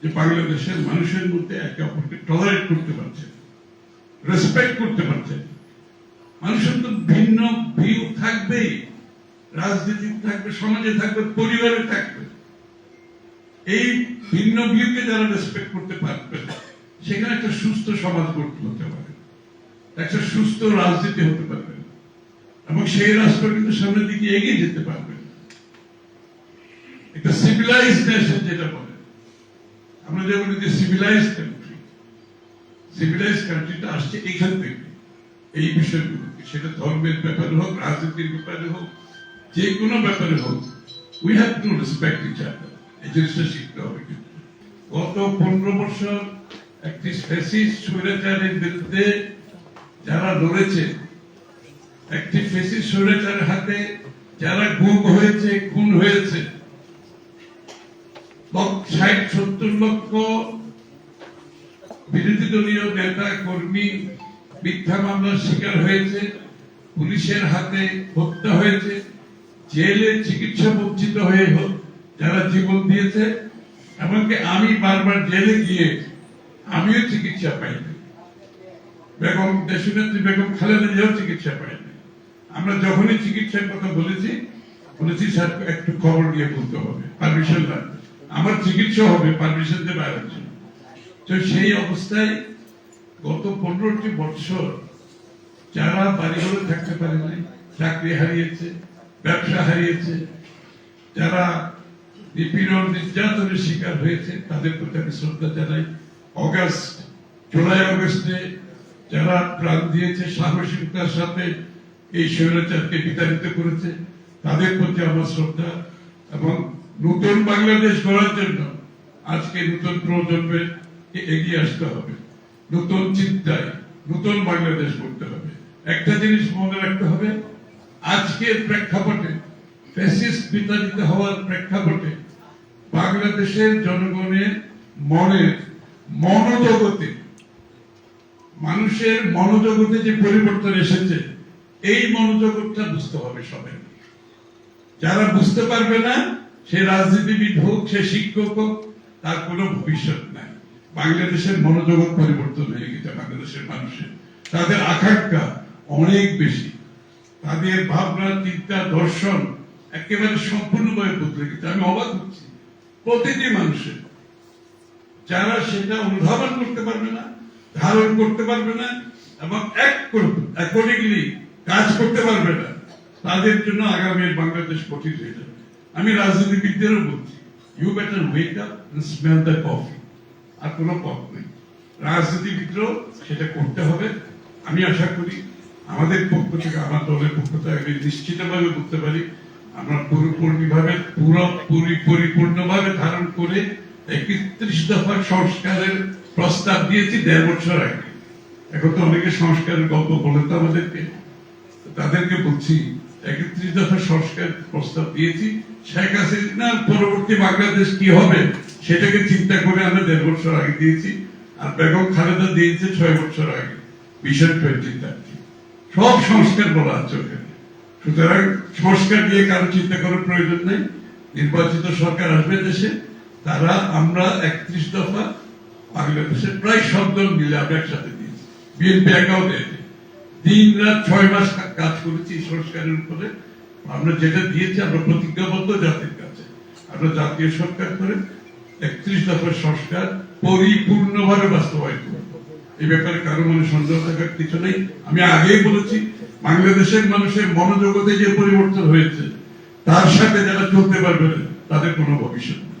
যে বাংলাদেশের মানুষের মধ্যে একে অপরকে টলারেট করতে পারছে রেসপেক্ট করতে পারছে মানুষের তো ভিন্ন ভিউ থাকবেই রাজনীতি থাকবে, সমাজে থাকবে, পরিবারে থাকবে। এই ভিন্ন ভিউকে যারা রেসপেক্ট করতে পারবে, সেখানে একটা সুস্থ সমাজ গড়তে হতে পারে, একটা সুস্থ রাজনীতি হতে পারবে, এবং সেই রাষ্ট্র কিন্তু সামনের দিকে এগিয়ে যেতে পারবে। একটা সিভিলাইজ নেশন যেটা আমরা যে বলি যে সিভিলাইজ কান্ট্রি সিভিলাইজ কান্ট্রিটা আসছে এখান থেকে। এই বিষয়গুলো সেটা ধর্মের ব্যাপারে হোক, রাজনীতির ব্যাপারে হোক, যে কোনো ব্যাপারে হোক we have to respect each other এই জিনিসটা শিখতে হবে গত পনেরো বছর একটি ফ্যাসিস্ট স্বৈরাচারের বিরুদ্ধে যারা লড়েছে, একটি ফেসিস স্বৈরাচারের হাতে যারা গুম হয়েছে লক্ষ বিরোধী দলীয় নেতা, কর্মী মিথ্যা মামলার শিকার হয়েছে, পুলিশের হাতে হত্যা হয়েছে, জেলে চিকিৎসা বঞ্চিত হয়ে যারা জীবন দিয়েছে, এমনকি আমি বারবার জেলে গিয়ে আমিও চিকিৎসা পাইনি। বেগম, দেশনেত্রী বেগম খালেদা জিয়াও চিকিৎসা পায়নি আমরা যখনই চিকিৎসার কথা বলেছি বলেছি, স্যার, একটু খবর নিয়ে বলতে হবে। পারমিশন লাগবে। আমার চিকিৎসা হবে পারমিশন দেবে আরেকজন তো সেই অবস্থায় গত পনেরোটি বছর যারা বাড়িঘরে থাকতে পারে নাই, চাকরি হারিয়েছে, ব্যবসা হারিয়েছে, যারা নিপীড়ন, নির্যাতনের শিকার হয়েছে, তাদের প্রতি আমি শ্রদ্ধা জানাই। অগাস্ট, জুলাই, অগস্টে যারা প্রাণ দিয়েছে, সাহসিকতার সাথে এই স্বৈরাচারকে বিতাড়িত করেছে, তাদের প্রতি আমার শ্রদ্ধা এবং নতুন বাংলাদেশ গড়ার জন্য আজকে নতুন প্রজন্মের এগিয়ে আসতে হবে। নতুন চিন্তায় নতুন বাংলাদেশ করতে হবে। একটা জিনিস মনে রাখতে হবে, আজকের প্রেক্ষাপটে ফ্যাসিস্ট বিতাড়িত হওয়ার প্রেক্ষাপটে বাংলাদেশের জনগণের মনের মনোজগতে, মানুষের মনোজগতে যে পরিবর্তন এসেছে, এই মনোজগৎটা বুঝতে হবে সবাই। যারা বুঝতে পারবে না সে রাজনীতিবিদ হোক, সে শিক্ষক হোক, তার কোনো ভবিষ্যৎ নাই। বাংলাদেশের মনোজগৎ পরিবর্তন হয়ে গেছে বাংলাদেশের মানুষের। তাদের আকাঙ্ক্ষা অনেক বেশি। তাদের ভাবনা, চিন্তা, দর্শন একেবারে সম্পূর্ণভাবে বদলে গেছে। আমি অবাক হচ্ছি। প্রতিটি মানুষের। যারা সেটা অনুধাবন করতে পারবে না, ধারণ করতে পারবে না, এবং এক অ্যাকর্ডিংলি কাজ করতে পারবে না, তাদের জন্য আগামী বাংলাদেশ কঠিন হয়ে যাবে। আমি রাজনীতিবিদদেরও বলছি you better wake up smell the coffee আর কোনো পথ নেই। রাজনীতিবিদরাও সেটা করতে হবে। আমি আশা করি আমাদের পক্ষ থেকে, আমার দলের পক্ষ থেকে আমি নিশ্চিতভাবে বলতে পারি, আমরা পুরোপুরিভাবে পুরোপুরি পরিপূর্ণভাবে ধারণ করে একত্রিশ দফা সংস্কারের প্রস্তাব দিয়েছি দেড় বছর আগে। এখন তো অনেকে সংস্কারের গল্প বলে তো আমাদেরকে, তাদেরকে বলছি একত্রিশ দফা সংস্কার প্রস্তাব দিয়েছি। শেখ হাসিনার পরবর্তী বাংলাদেশ কি হবে সেটাকে চিন্তা করে আমরা দেড় বছর আগে দিয়েছি আর বেগম খালেদা দিয়েছে ছয় বছর আগে থার্টি সব সংস্কার বলা ওখানে। সুতরাং সংস্কার নিয়ে কারও চিন্তা করার প্রয়োজন নেই। নির্বাচিত সরকার আসবে দেশে, তারা আমরা একত্রিশ দফা বাংলাদেশের প্রায় সব দল মিলে আমরা একসাথে দিয়েছি। বিএনপি একাও দিয়েছে দিন রাত ছয় মাস কাজ করেছি সংস্কারের উপরে। আমরা যেটা দিয়েছি, আমরা প্রতিজ্ঞাবদ্ধ জাতির কাছে। আমরা জাতীয় সরকার করে একত্রিশ দফার সংস্কার পরিপূর্ণভাবে বাস্তবায়ন করব। এই ব্যাপারে কারও মনে সন্দেহ থাকার কিছু নেই। আমি আগেই বলেছি, বাংলাদেশের মানুষের মনোজগতে যে পরিবর্তন হয়েছে, তার সাথে যারা চলতে পারবে তাদের কোনো ভবিষ্যৎ নেই।